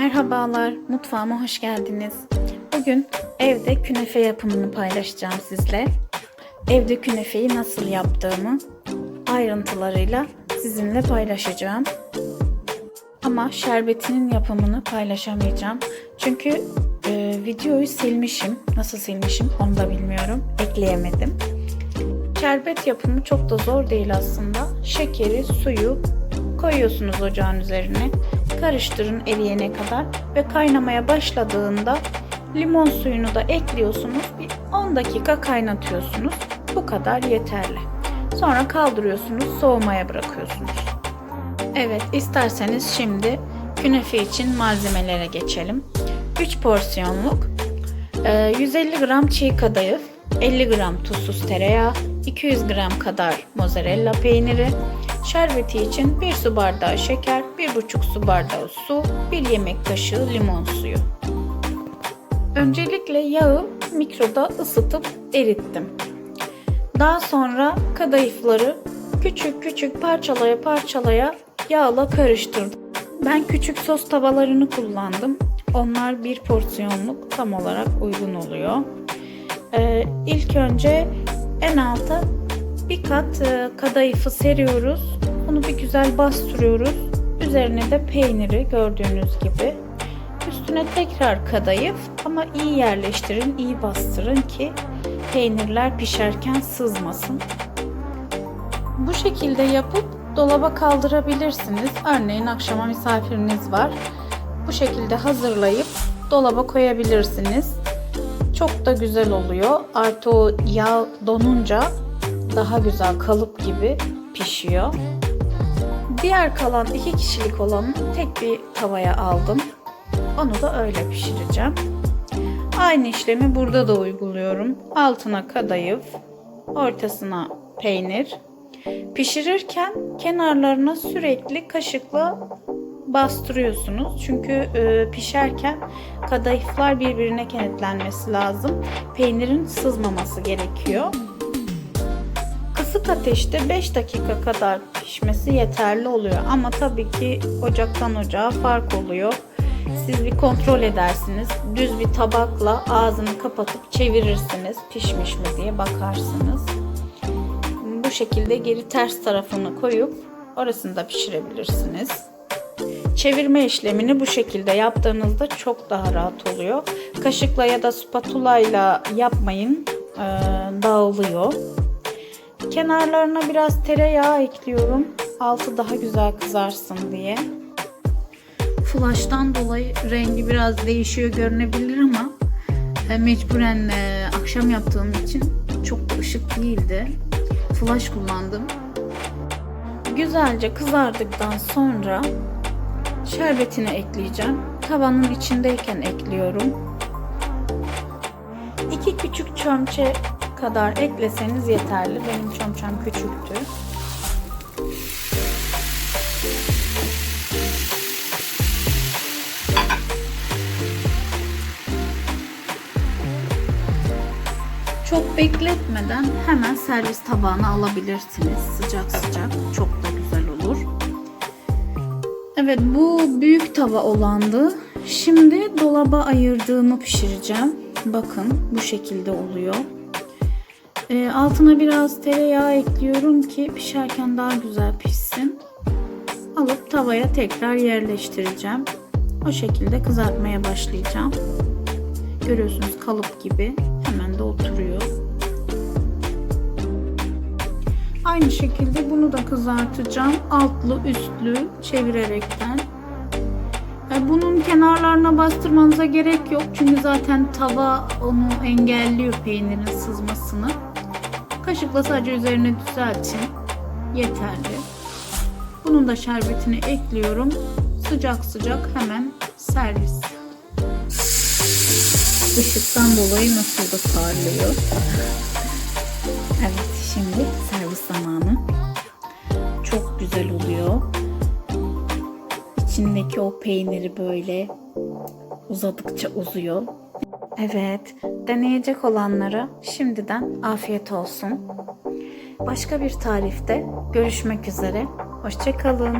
Merhabalar, mutfağıma hoş geldiniz. Bugün evde künefe yapımını paylaşacağım sizle. Evde künefeyi nasıl yaptığımı ayrıntılarıyla sizinle paylaşacağım. Ama şerbetinin yapımını paylaşamayacağım. Çünkü e, videoyu silmişim. Nasıl silmişim onu da bilmiyorum. Ekleyemedim. Şerbet yapımı çok da zor değil aslında. Şekeri, suyu koyuyorsunuz ocağın üzerine. Karıştırın eriyene kadar ve kaynamaya başladığında limon suyunu da ekliyorsunuz. Bir 10 dakika kaynatıyorsunuz. Bu kadar yeterli. Sonra kaldırıyorsunuz, soğumaya bırakıyorsunuz. Evet, isterseniz şimdi künefe için malzemelere geçelim. 3 porsiyonluk e, 150 gram çiğ kadayıf, 50 gram tuzsuz tereyağı, 200 gram kadar mozzarella peyniri, şerbeti için 1 su bardağı şeker, 1,5 su bardağı su, 1 yemek kaşığı limon suyu. Öncelikle yağı mikroda ısıtıp erittim. Daha sonra kadayıfları küçük küçük parçalaya parçalaya yağla karıştırdım. Ben küçük sos tavalarını kullandım. Onlar bir porsiyonluk tam olarak uygun oluyor. Ee, ilk önce en alta bir kat e, kadayıfı seriyoruz. Bunu bir güzel bastırıyoruz. Üzerine de peyniri gördüğünüz gibi. Üstüne tekrar kadayıf ama iyi yerleştirin, iyi bastırın ki peynirler pişerken sızmasın. Bu şekilde yapıp dolaba kaldırabilirsiniz. Örneğin akşama misafiriniz var. Bu şekilde hazırlayıp dolaba koyabilirsiniz. Çok da güzel oluyor. Artı o yağ donunca daha güzel kalıp gibi pişiyor. Diğer kalan iki kişilik olanı tek bir tavaya aldım. Onu da öyle pişireceğim. Aynı işlemi burada da uyguluyorum. Altına kadayıf, ortasına peynir. Pişirirken kenarlarına sürekli kaşıkla bastırıyorsunuz. Çünkü e, pişerken kadayıflar birbirine kenetlenmesi lazım. Peynirin sızmaması gerekiyor. Kısık ateşte 5 dakika kadar pişmesi yeterli oluyor. Ama tabii ki ocaktan ocağa fark oluyor. Siz bir kontrol edersiniz. Düz bir tabakla ağzını kapatıp çevirirsiniz. Pişmiş mi diye bakarsınız. Bu şekilde geri ters tarafını koyup orasını da pişirebilirsiniz. Çevirme işlemini bu şekilde yaptığınızda çok daha rahat oluyor. Kaşıkla ya da spatula ile yapmayın. Dağılıyor. Kenarlarına biraz tereyağı ekliyorum. Altı daha güzel kızarsın diye. Flash'tan dolayı rengi biraz değişiyor görünebilir ama e, mecburen e, akşam yaptığım için çok ışık değildi. Flash kullandım. Güzelce kızardıktan sonra şerbetini ekleyeceğim. Tavanın içindeyken ekliyorum. İki küçük çömçe kadar ekleseniz yeterli. Benim çömçem küçüktü. Çok bekletmeden hemen servis tabağına alabilirsiniz. Sıcak sıcak çok da güzel olur. Evet bu büyük tava olandı. Şimdi dolaba ayırdığımı pişireceğim. Bakın bu şekilde oluyor. E, altına biraz tereyağı ekliyorum ki pişerken daha güzel pişsin. Alıp tavaya tekrar yerleştireceğim. O şekilde kızartmaya başlayacağım. Görüyorsunuz kalıp gibi hemen de oturuyor. Aynı şekilde bunu da kızartacağım. Altlı üstlü çevirerekten. Bunun kenarlarına bastırmanıza gerek yok. Çünkü zaten tava onu engelliyor peynirin sızmasını. Kaşıkla sadece üzerine düzeltin. Yeterli. Bunun da şerbetini ekliyorum. Sıcak sıcak hemen servis. Işıktan dolayı nasıl da parlıyor. Evet şimdi servis zamanı. Çok güzel oluyor. İçindeki o peyniri böyle uzadıkça uzuyor. Evet, deneyecek olanlara şimdiden afiyet olsun. Başka bir tarifte görüşmek üzere. Hoşçakalın.